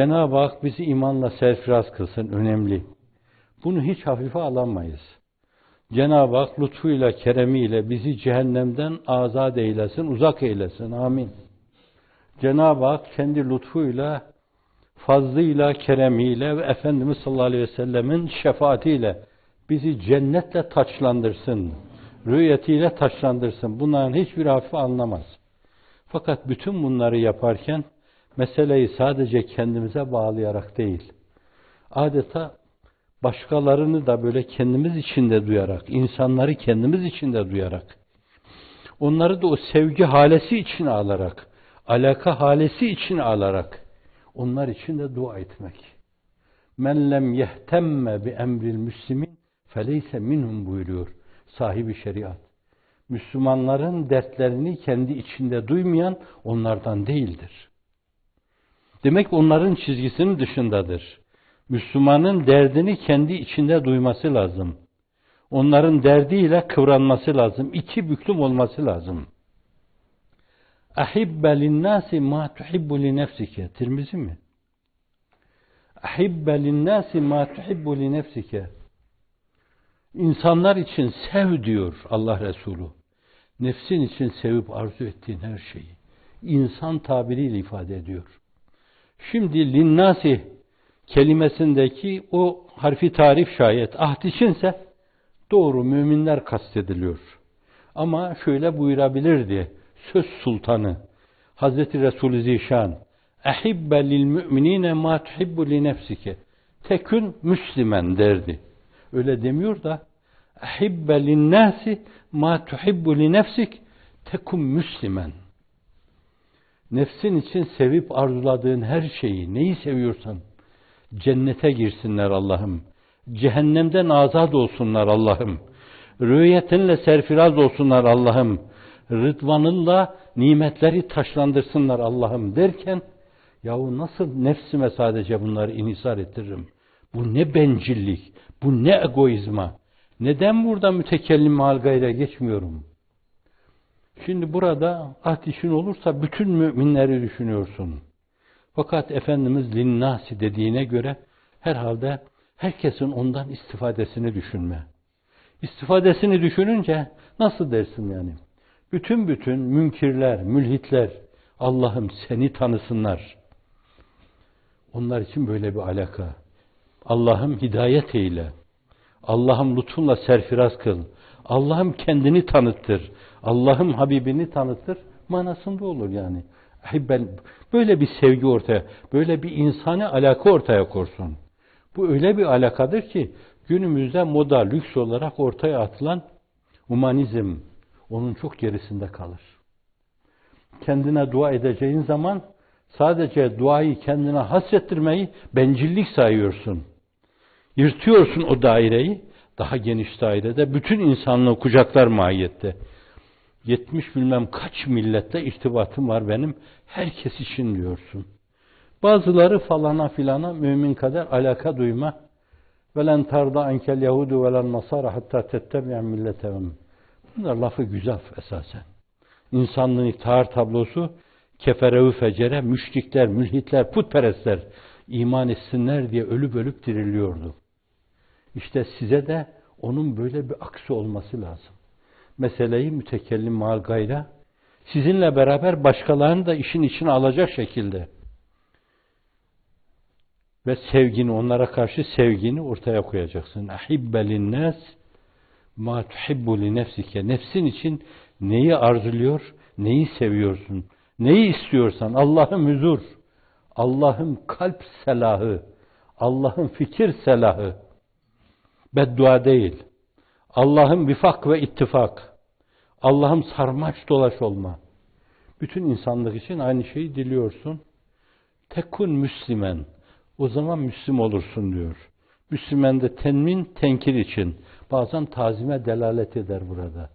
Cenab-ı Hak bizi imanla serfiraz kılsın, önemli. Bunu hiç hafife alamayız. Cenab-ı Hak lütfuyla, keremiyle bizi cehennemden azat eylesin, uzak eylesin. Amin. Cenab-ı Hak kendi lütfuyla, fazlıyla, keremiyle ve Efendimiz sallallahu aleyhi ve sellemin şefaatiyle bizi cennetle taçlandırsın. Rüyetiyle taçlandırsın. Bunların hiçbir hafife anlamaz. Fakat bütün bunları yaparken meseleyi sadece kendimize bağlayarak değil, adeta başkalarını da böyle kendimiz içinde duyarak, insanları kendimiz içinde duyarak, onları da o sevgi halesi içine alarak, alaka halesi içine alarak, onlar için de dua etmek. Men lem yehtemme bi emril müslimin feleyse minhum buyuruyor sahibi şeriat. Müslümanların dertlerini kendi içinde duymayan onlardan değildir. Demek onların çizgisinin dışındadır. Müslümanın derdini kendi içinde duyması lazım. Onların derdiyle kıvranması lazım. İki büklüm olması lazım. Ahibbe linnâsi mâ tuhibbu li nefsike. Tirmizi mi? Ahibbe linnâsi mâ tuhibbu li nefsike. İnsanlar için sev diyor Allah Resulü. Nefsin için sevip arzu ettiğin her şeyi. İnsan tabiriyle ifade ediyor. Şimdi linnasi kelimesindeki o harfi tarif şayet ahd içinse doğru müminler kastediliyor. Ama şöyle buyurabilirdi söz sultanı Hazreti Resulü Zişan ehibbe lil müminine ma tuhibbu li nefsike tekün müslimen derdi. Öyle demiyor da ehibbe lin nasi ma tuhibbu li nefsik tekun müslimen nefsin için sevip arzuladığın her şeyi, neyi seviyorsan, cennete girsinler Allah'ım. Cehennemden azat olsunlar Allah'ım. Rüyetinle serfiraz olsunlar Allah'ım. Rıdvanınla nimetleri taşlandırsınlar Allah'ım derken, yahu nasıl nefsime sadece bunları inisar ettiririm? Bu ne bencillik, bu ne egoizma. Neden burada mütekellim mal gayre geçmiyorum?'' Şimdi burada ateşin olursa bütün müminleri düşünüyorsun. Fakat Efendimiz linnasi dediğine göre herhalde herkesin ondan istifadesini düşünme. İstifadesini düşününce nasıl dersin yani? Bütün bütün münkirler, mülhitler Allah'ım seni tanısınlar. Onlar için böyle bir alaka. Allah'ım hidayet eyle. Allah'ım lütfunla serfiraz kıl. Allah'ım kendini tanıttır. Allah'ım Habibini tanıtır manasında olur yani. Ben böyle bir sevgi ortaya, böyle bir insani alaka ortaya korsun. Bu öyle bir alakadır ki günümüzde moda, lüks olarak ortaya atılan humanizm onun çok gerisinde kalır. Kendine dua edeceğin zaman sadece duayı kendine hasrettirmeyi bencillik sayıyorsun. Yırtıyorsun o daireyi, daha geniş dairede bütün insanlığı kucaklar mahiyette. 70 bilmem kaç millette irtibatım var benim. Herkes için diyorsun. Bazıları falana filana mümin kadar alaka duyma. Velen tarda ankel yahudu velen nasara hatta tettebi'en milletevim. Bunlar lafı güzel esasen. İnsanlığın iktihar tablosu keferevi fecere, müşrikler, mülhitler, putperestler iman etsinler diye ölüp ölüp diriliyordu. İşte size de onun böyle bir aksi olması lazım meseleyi mütekellim mal gayra sizinle beraber başkalarını da işin içine alacak şekilde ve sevgini onlara karşı sevgini ortaya koyacaksın. Ahibbe nas ma tuhibbu li nefsike. Nefsin için neyi arzuluyor, neyi seviyorsun, neyi istiyorsan Allah'ın huzur, Allah'ın kalp selahı, Allah'ın fikir selahı, beddua değil. Allah'ın vifak ve ittifak, Allah'ım sarmaş dolaş olma. Bütün insanlık için aynı şeyi diliyorsun. Tekun Müslümen. O zaman Müslüm olursun diyor. Müslümen de tenmin, tenkir için. Bazen tazime delalet eder burada.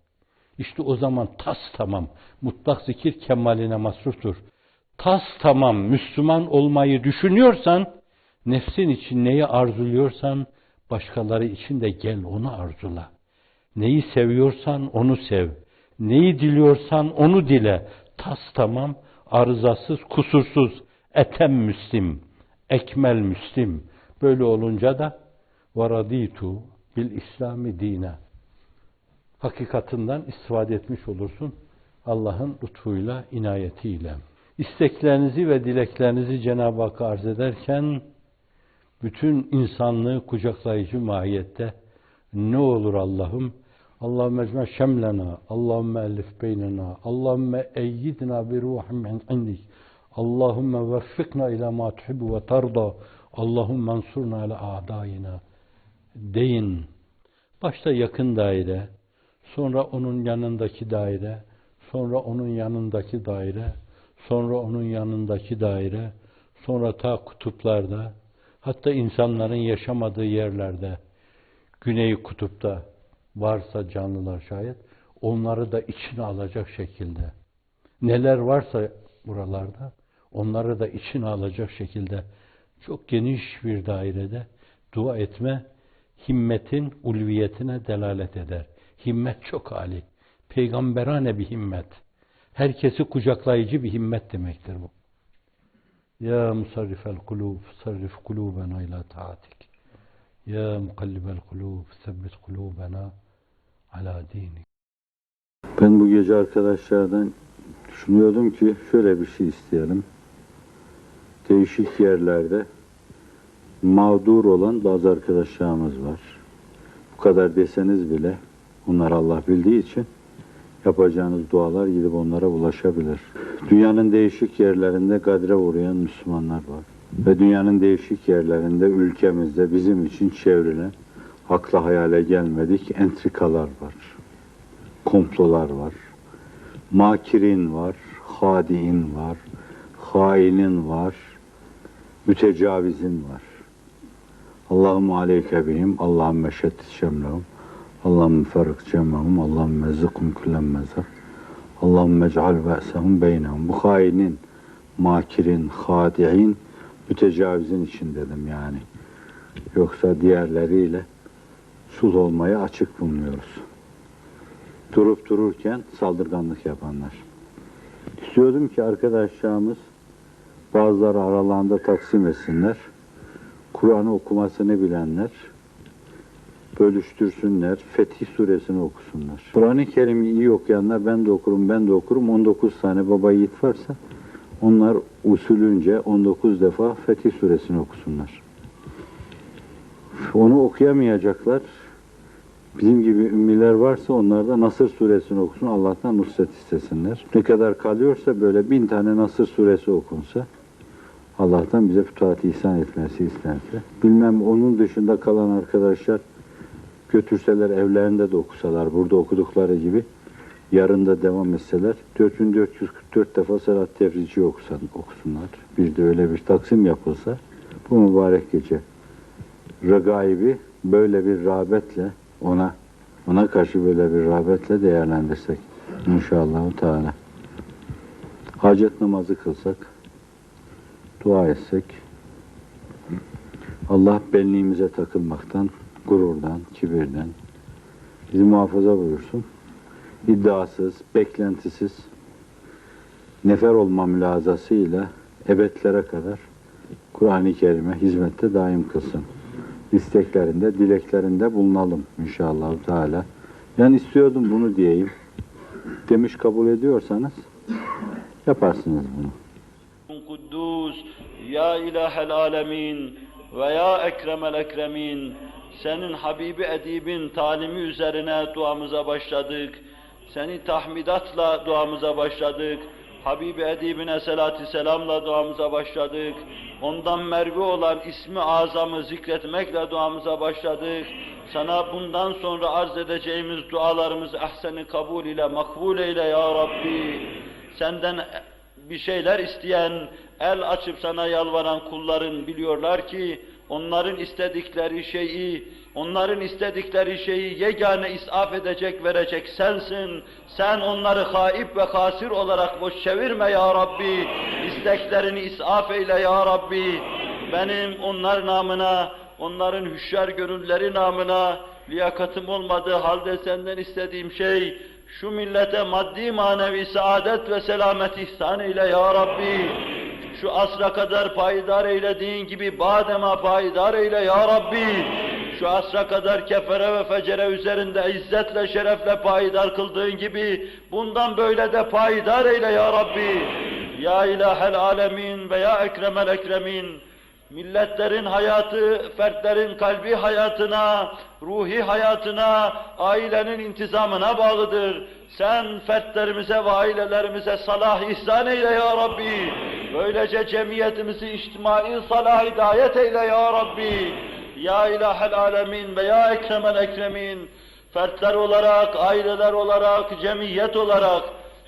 İşte o zaman tas tamam. Mutlak zikir kemaline masruftur. tas tamam Müslüman olmayı düşünüyorsan, nefsin için neyi arzuluyorsan, başkaları için de gel onu arzula. Neyi seviyorsan onu sev. Neyi diliyorsan onu dile. Tas tamam, arızasız, kusursuz, etem müslim, ekmel müslim. Böyle olunca da varaditu bil İslami dine. Hakikatinden istifade etmiş olursun. Allah'ın lütfuyla, inayetiyle. İsteklerinizi ve dileklerinizi Cenab-ı Hakk'a arz ederken bütün insanlığı kucaklayıcı mahiyette ne olur Allah'ım? Allahümme ecme şemlena, Allahümme ellif beynena, Allahümme eyyidna bir ruhim min indik, Allahümme veffikna ila ma tuhibbu ve tarda, Allahümme ansurna ala a'dayina deyin. Başta yakın daire, sonra onun yanındaki daire, sonra onun yanındaki daire, sonra onun yanındaki daire, sonra ta kutuplarda, hatta insanların yaşamadığı yerlerde, Güney Kutup'ta varsa canlılar şayet, onları da içine alacak şekilde, neler varsa buralarda, onları da içine alacak şekilde, çok geniş bir dairede dua etme, himmetin ulviyetine delalet eder. Himmet çok âli. Peygamberane bir himmet. Herkesi kucaklayıcı bir himmet demektir bu. Ya musarrifel kulub, sarrif kulubena ila taatik. Ya mukallibel kulub, sebbit kulubena ala dinik. Ben bu gece arkadaşlardan düşünüyordum ki şöyle bir şey isteyelim. Değişik yerlerde mağdur olan bazı arkadaşlarımız var. Bu kadar deseniz bile onlar Allah bildiği için yapacağınız dualar gidip onlara ulaşabilir. Dünyanın değişik yerlerinde kadre uğrayan Müslümanlar var. Ve dünyanın değişik yerlerinde ülkemizde bizim için çevrilen akla hayale gelmedik entrikalar var. Komplolar var. Makirin var, hadiin var, hainin var, mütecavizin var. Allahümme aleyke bihim, Allahümme şettit şemlehum, Allahümme ferrik cemahum, Allahümme zıkum küllen mezar, Allahümme ec'al ve'sehum beynehum. Bu hainin, makirin, hadiin, mütecavizin için dedim yani. Yoksa diğerleriyle sulh olmaya açık bulunuyoruz. Durup dururken saldırganlık yapanlar. İstiyordum ki arkadaşlarımız bazıları aralarında taksim etsinler. Kur'an'ı okumasını bilenler bölüştürsünler. Fetih suresini okusunlar. Kur'an-ı Kerim'i iyi okuyanlar ben de okurum, ben de okurum. 19 tane baba yiğit varsa onlar usulünce 19 defa Fetih suresini okusunlar. Onu okuyamayacaklar. Bizim gibi ümmiler varsa onlar da Nasır suresini okusun. Allah'tan nusret istesinler. Ne kadar kalıyorsa böyle bin tane Nasır suresi okunsa Allah'tan bize fütuhat ihsan etmesi istense. Bilmem onun dışında kalan arkadaşlar götürseler evlerinde de okusalar, burada okudukları gibi yarın da devam etseler 4444 defa salat tefrici okusan, okusunlar. Bir de öyle bir taksim yapılsa bu mübarek gece regaibi böyle bir rağbetle ona ona karşı böyle bir rağbetle değerlendirsek inşallah Teala. Hacet namazı kılsak, dua etsek, Allah benliğimize takılmaktan, gururdan, kibirden bizi muhafaza buyursun. İddiasız, beklentisiz, nefer olma mülazasıyla ebedlere kadar Kur'an-ı Kerim'e hizmette daim kılsın. İsteklerinde, dileklerinde bulunalım inşallah Teala. Yani istiyordum bunu diyeyim. Demiş kabul ediyorsanız yaparsınız bunu. Kuddus, Ya İlahel Alemin ve Ya Ekremel Ekremin, senin Habibi Edib'in talimi üzerine duamıza başladık. Seni tahmidatla duamıza başladık. Habibi Edib'ine selatü selamla duamıza başladık. Ondan mervi olan ismi azamı zikretmekle duamıza başladık. Sana bundan sonra arz edeceğimiz dualarımızı ahseni kabul ile makbul eyle ya Rabbi. Senden bir şeyler isteyen, el açıp sana yalvaran kulların biliyorlar ki onların istedikleri şeyi, onların istedikleri şeyi yegane isaf edecek, verecek sensin. Sen onları haip ve hasir olarak boş çevirme ya Rabbi. İsteklerini isaf eyle ya Rabbi. Benim onlar namına, onların hüşyar gönülleri namına liyakatım olmadığı halde senden istediğim şey, şu millete maddi manevi saadet ve selamet ihsan eyle ya Rabbi. Şu asra kadar payidar eylediğin gibi badema payidar eyle ya Rabbi. Şu asra kadar kefere ve fecere üzerinde izzetle şerefle payidar kıldığın gibi bundan böyle de payidar eyle ya Rabbi. Ya ilahel alemin ve ya ekremel ekremin. Milletlerin hayatı, fertlerin kalbi hayatına, ruhi hayatına, ailenin intizamına bağlıdır. Sen fertlerimize ve ailelerimize salah ihsan eyle ya Rabbi. Böylece cemiyetimizi içtimai salah hidayet eyle ya Rabbi. Ya ilahel alemin ve ya ekremel ekremin. Fertler olarak, aileler olarak, cemiyet olarak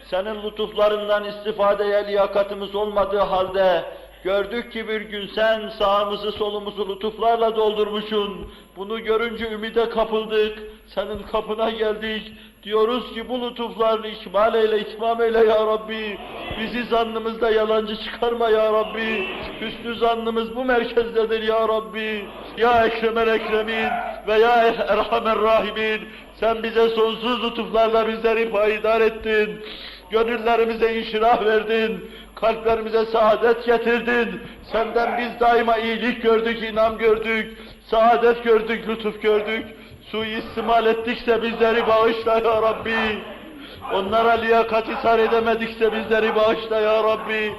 senin lütuflarından istifadeye liyakatımız olmadığı halde Gördük ki bir gün sen sağımızı solumuzu lütuflarla doldurmuşsun. Bunu görünce ümide kapıldık. Senin kapına geldik. Diyoruz ki bu lütuflarını ikmal eyle, ikmam eyle ya Rabbi. Bizi zannımızda yalancı çıkarma ya Rabbi. Hüsnü zannımız bu merkezdedir ya Rabbi. Ya Ekremel Ekremin ve ya Erhamer Rahimin. Sen bize sonsuz lütuflarla bizleri payidar ettin. Gönüllerimize inşirah verdin. Kalplerimize saadet getirdin. Senden biz daima iyilik gördük, inam gördük. Saadet gördük, lütuf gördük. Suistimal ettikse bizleri bağışla ya Rabbi. Onlara liyakat isar edemedikse bizleri bağışla ya Rabbi.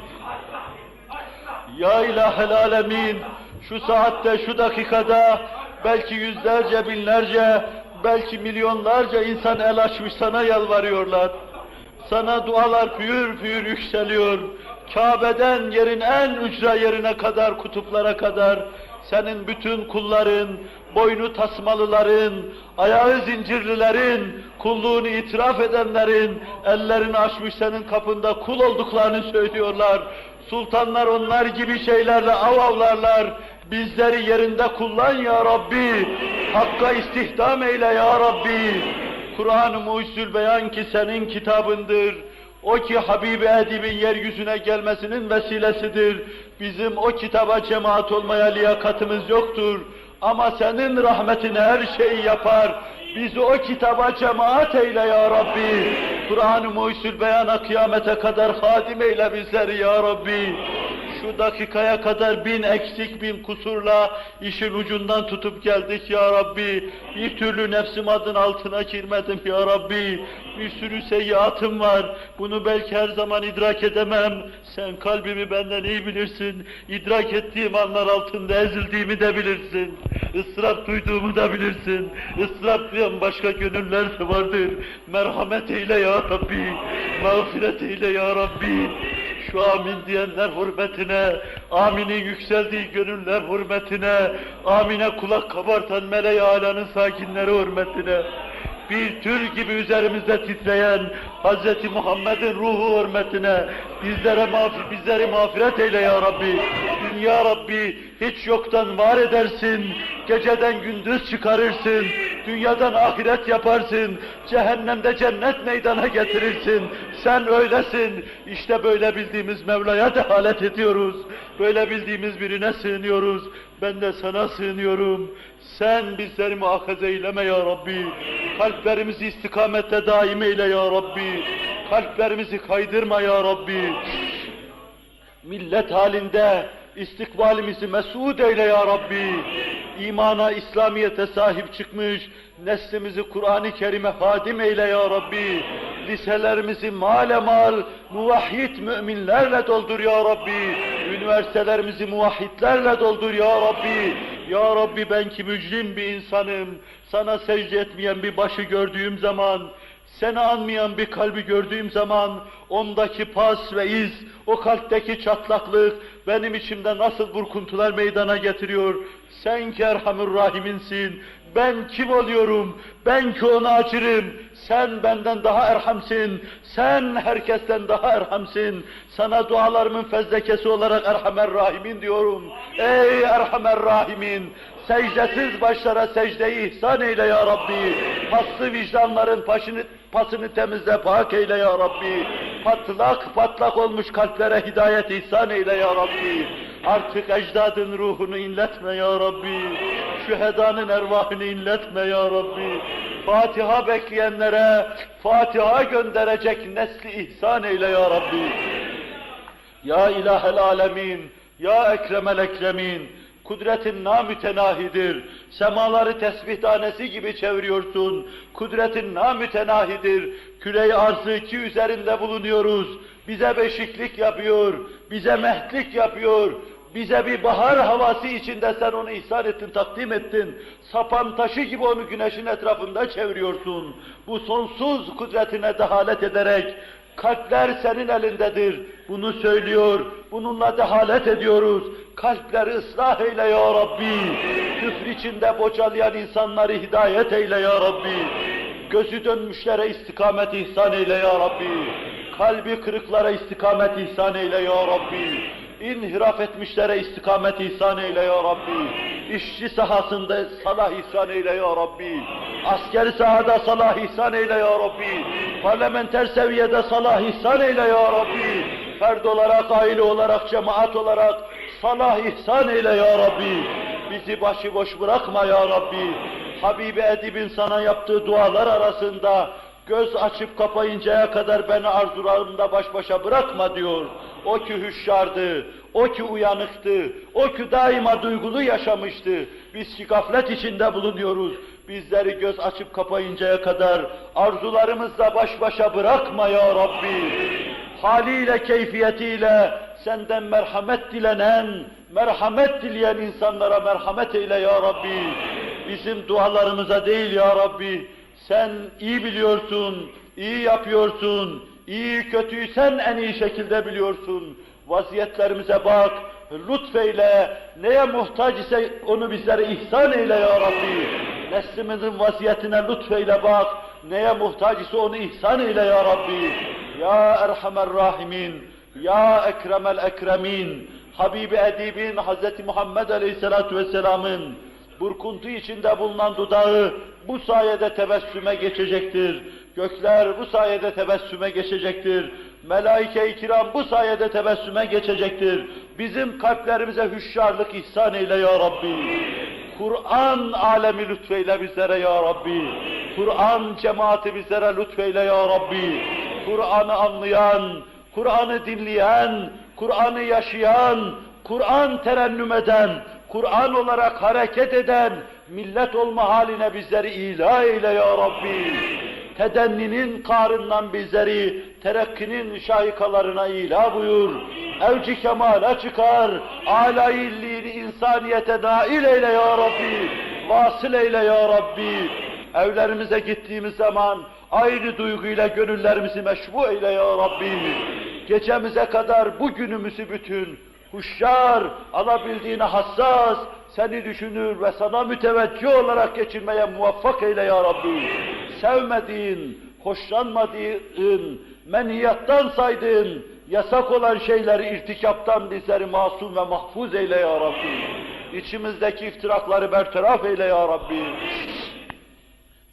Ya ilahel alemin, şu saatte, şu dakikada belki yüzlerce, binlerce, belki milyonlarca insan el açmış sana yalvarıyorlar. Sana dualar püyür püyür yükseliyor. Kabe'den yerin en ücra yerine kadar, kutuplara kadar senin bütün kulların, boynu tasmalıların, ayağı zincirlilerin, kulluğunu itiraf edenlerin ellerini açmış senin kapında kul olduklarını söylüyorlar. Sultanlar onlar gibi şeylerle av avlarlar. Bizleri yerinde kullan ya Rabbi. Hakka istihdam eyle ya Rabbi. Kur'an-ı Mucizül Beyan ki senin kitabındır. O ki Habibi Edib'in yeryüzüne gelmesinin vesilesidir. Bizim o kitaba cemaat olmaya liyakatımız yoktur. Ama senin rahmetin her şeyi yapar. Bizi o kitaba cemaat eyle ya Rabbi. Kur'an-ı Mucizül Beyan'a kıyamete kadar hadim eyle bizleri ya Rabbi. Şu dakikaya kadar bin eksik bin kusurla işin ucundan tutup geldik ya Rabbi. Bir türlü nefsim adın altına girmedim ya Rabbi. Bir sürü seyyiatım var. Bunu belki her zaman idrak edemem. Sen kalbimi benden iyi bilirsin. İdrak ettiğim anlar altında ezildiğimi de bilirsin. Israf duyduğumu da bilirsin. Israf duyan başka gönüller de vardır. Merhamet eyle ya Rabbi. Mağfiret eyle ya Rabbi şu amin diyenler hürmetine, aminin yükseldiği gönüller hürmetine, amine kulak kabartan meleği alanın sakinleri hürmetine, bir tül gibi üzerimizde titreyen Hz. Muhammed'in ruhu hürmetine bizlere mağfir, bizleri mağfiret eyle ya Rabbi. Dünya Rabbi hiç yoktan var edersin, geceden gündüz çıkarırsın, dünyadan ahiret yaparsın, cehennemde cennet meydana getirirsin. Sen öylesin. İşte böyle bildiğimiz Mevla'ya dehalet ediyoruz. Böyle bildiğimiz birine sığınıyoruz. Ben de sana sığınıyorum. Sen bizleri muakaze eyleme ya Rabbi. Kalplerimizi istikamette daim eyle ya Rabbi. Kalplerimizi kaydırma ya Rabbi. Millet halinde istikbalimizi mesud eyle ya Rabbi. İmana, İslamiyete sahip çıkmış, neslimizi Kur'an-ı Kerim'e hadim eyle ya Rabbi. Liselerimizi male mal, muvahhid müminlerle doldur ya Rabbi. Üniversitelerimizi muvahhidlerle doldur ya Rabbi. Ya Rabbi ben ki mücrim bir insanım. Sana secde etmeyen bir başı gördüğüm zaman, seni anmayan bir kalbi gördüğüm zaman, ondaki pas ve iz, o kalpteki çatlaklık benim içimde nasıl burkuntular meydana getiriyor. Sen ki Erhamur Rahim'insin, Ben kim oluyorum? Ben ki onu acırım. Sen benden daha erhamsin. Sen herkesten daha erhamsin. Sana dualarımın fezlekesi olarak Erhamer Rahimin diyorum. Ey Erhamer Rahimin! Secdesiz başlara secdeyi ihsan eyle ya Rabbi. Paslı vicdanların başını, pasını temizle pak eyle ya Rabbi. Patlak patlak olmuş kalplere hidayet ihsan eyle ya Rabbi. Artık ecdadın ruhunu inletme ya Rabbi. Şühedanın ervahını inletme ya Rabbi. Fatiha bekleyenlere Fatiha gönderecek nesli ihsan eyle ya Rabbi. Ya ilahel alemin, ya ekremel ekremin, kudretin namütenahidir. Semaları tesbih tanesi gibi çeviriyorsun. Kudretin namütenahidir. Küre-i arzı ki üzerinde bulunuyoruz. Bize beşiklik yapıyor, bize mehtlik yapıyor. Bize bir bahar havası içinde sen onu ihsan ettin, takdim ettin. Sapan taşı gibi onu güneşin etrafında çeviriyorsun. Bu sonsuz kudretine dehalet ederek Kalpler senin elindedir. Bunu söylüyor. Bununla dehalet ediyoruz. Kalpleri ıslah eyle ya Rabbi. Küfür içinde bocalayan insanları hidayet eyle ya Rabbi. Gözü dönmüşlere istikamet ihsan eyle ya Rabbi. Kalbi kırıklara istikamet ihsan eyle ya Rabbi. İnhiraf etmişlere istikamet ihsan eyle ya Rabbi. İşçi sahasında salah ihsan eyle ya Rabbi. Askeri sahada salah ihsan eyle ya Rabbi. Parlamenter seviyede salah ihsan eyle ya Rabbi. Ferd olarak, aile olarak, cemaat olarak salah ihsan eyle ya Rabbi. Bizi başıboş bırakma ya Rabbi. Habibi Edib'in sana yaptığı dualar arasında göz açıp kapayıncaya kadar beni arzularımda baş başa bırakma diyor. O ki hüşşardı, o ki uyanıktı, o ki daima duygulu yaşamıştı. Biz ki gaflet içinde bulunuyoruz. Bizleri göz açıp kapayıncaya kadar arzularımızla baş başa bırakma ya Rabbi. Haliyle, keyfiyetiyle senden merhamet dilenen, merhamet dileyen insanlara merhamet eyle ya Rabbi. Bizim dualarımıza değil ya Rabbi. Sen iyi biliyorsun, iyi yapıyorsun, iyi kötüyü sen en iyi şekilde biliyorsun. Vaziyetlerimize bak, lütfeyle, neye muhtaç ise onu bizlere ihsan eyle ya Rabbi. Neslimizin vaziyetine lütfeyle bak, neye muhtaç ise onu ihsan eyle ya Rabbi. Ya Erhamer Rahimin, Ya Ekremel Ekremin, Habibi Edib'in Hz. Muhammed Aleyhisselatü Vesselam'ın burkuntu içinde bulunan dudağı bu sayede tebessüme geçecektir. Gökler bu sayede tebessüme geçecektir. Melaike-i kiram bu sayede tebessüme geçecektir. Bizim kalplerimize hüşşarlık ihsan eyle ya Rabbi. Kur'an alemi lütfeyle bizlere ya Rabbi. Kur'an cemaati bizlere lütfeyle ya Rabbi. Kur'an'ı anlayan, Kur'an'ı dinleyen, Kur'an'ı yaşayan, Kur'an terennüm eden, Kur'an olarak hareket eden millet olma haline bizleri ilah eyle ya Rabbi. Tedenninin karından bizleri terekkinin şahikalarına ilah buyur. Evci kemala çıkar, âlâ illiğini insaniyete nail eyle ya Rabbi. Vasıl eyle ya Rabbi. Evlerimize gittiğimiz zaman aynı duyguyla gönüllerimizi meşbu eyle ya Rabbi. Gecemize kadar bu günümüzü bütün huşyar, alabildiğine hassas, seni düşünür ve sana müteveccih olarak geçirmeye muvaffak eyle ya Rabbi. Sevmediğin, hoşlanmadığın, menhiyattan saydığın, yasak olan şeyleri irtikaptan bizleri masum ve mahfuz eyle ya Rabbi. İçimizdeki iftirakları bertaraf eyle ya Rabbi.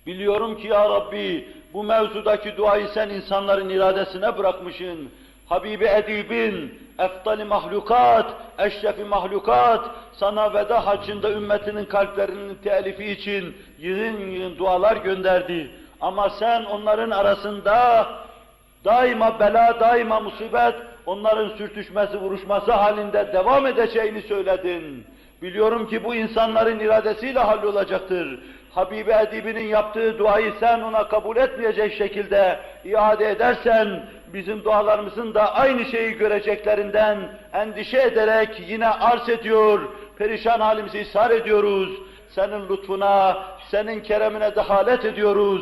Biliyorum ki ya Rabbi, bu mevzudaki duayı sen insanların iradesine bırakmışsın. Habibi Edib'in, eftali mahlukat, eşrefi mahlukat, sana veda hacında ümmetinin kalplerinin telifi için yığın yığın dualar gönderdi. Ama sen onların arasında daima bela, daima musibet, onların sürtüşmesi, vuruşması halinde devam edeceğini söyledin. Biliyorum ki bu insanların iradesiyle hallolacaktır. Habibi Edibi'nin yaptığı duayı sen ona kabul etmeyecek şekilde iade edersen, bizim dualarımızın da aynı şeyi göreceklerinden endişe ederek yine arz ediyor, perişan halimizi ishar ediyoruz. Senin lütfuna, senin keremine dehalet ediyoruz.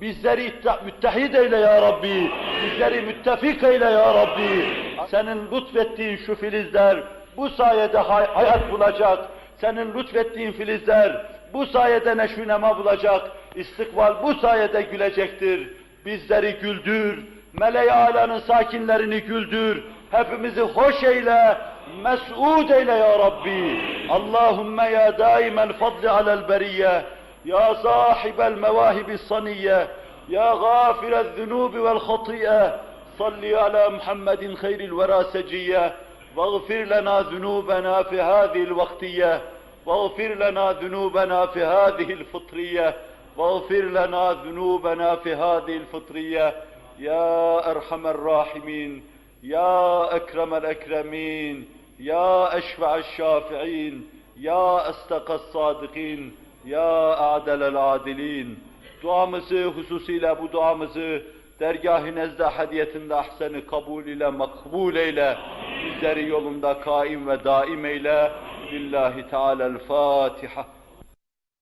Bizleri müttehid eyle ya Rabbi, bizleri müttefik eyle ya Rabbi. Senin lütfettiğin şu filizler bu sayede hay hayat bulacak. Senin lütfettiğin filizler bu sayede neşünema bulacak, istikbal bu sayede gülecektir. Bizleri güldür, meleği alanın sakinlerini güldür, hepimizi hoş eyle, mes'ud eyle ya Rabbi. Allahümme ya daimel fadli alel beriyye, ya sahibel mevahibi saniyye, ya gafirel zunubi vel hatiye, salli ala Muhammedin hayril vera seciyye, واغفر لنا ذنوبنا في هذه الوقتية واغفر لنا ذنوبنا في هذه الفطرية واغفر لنا ذنوبنا في هذه الفطرية يا أرحم الراحمين يا أكرم الأكرمين يا أشفع الشافعين يا أصدق الصادقين يا أعدل العادلين duamızı hususiyle bu duamızı dergâh-ı nezde hadiyetinde ahsen kabul ile makbul eyle. Bizleri yolunda kaim ve daim eyle. Lillahi Teala'l-Fatiha.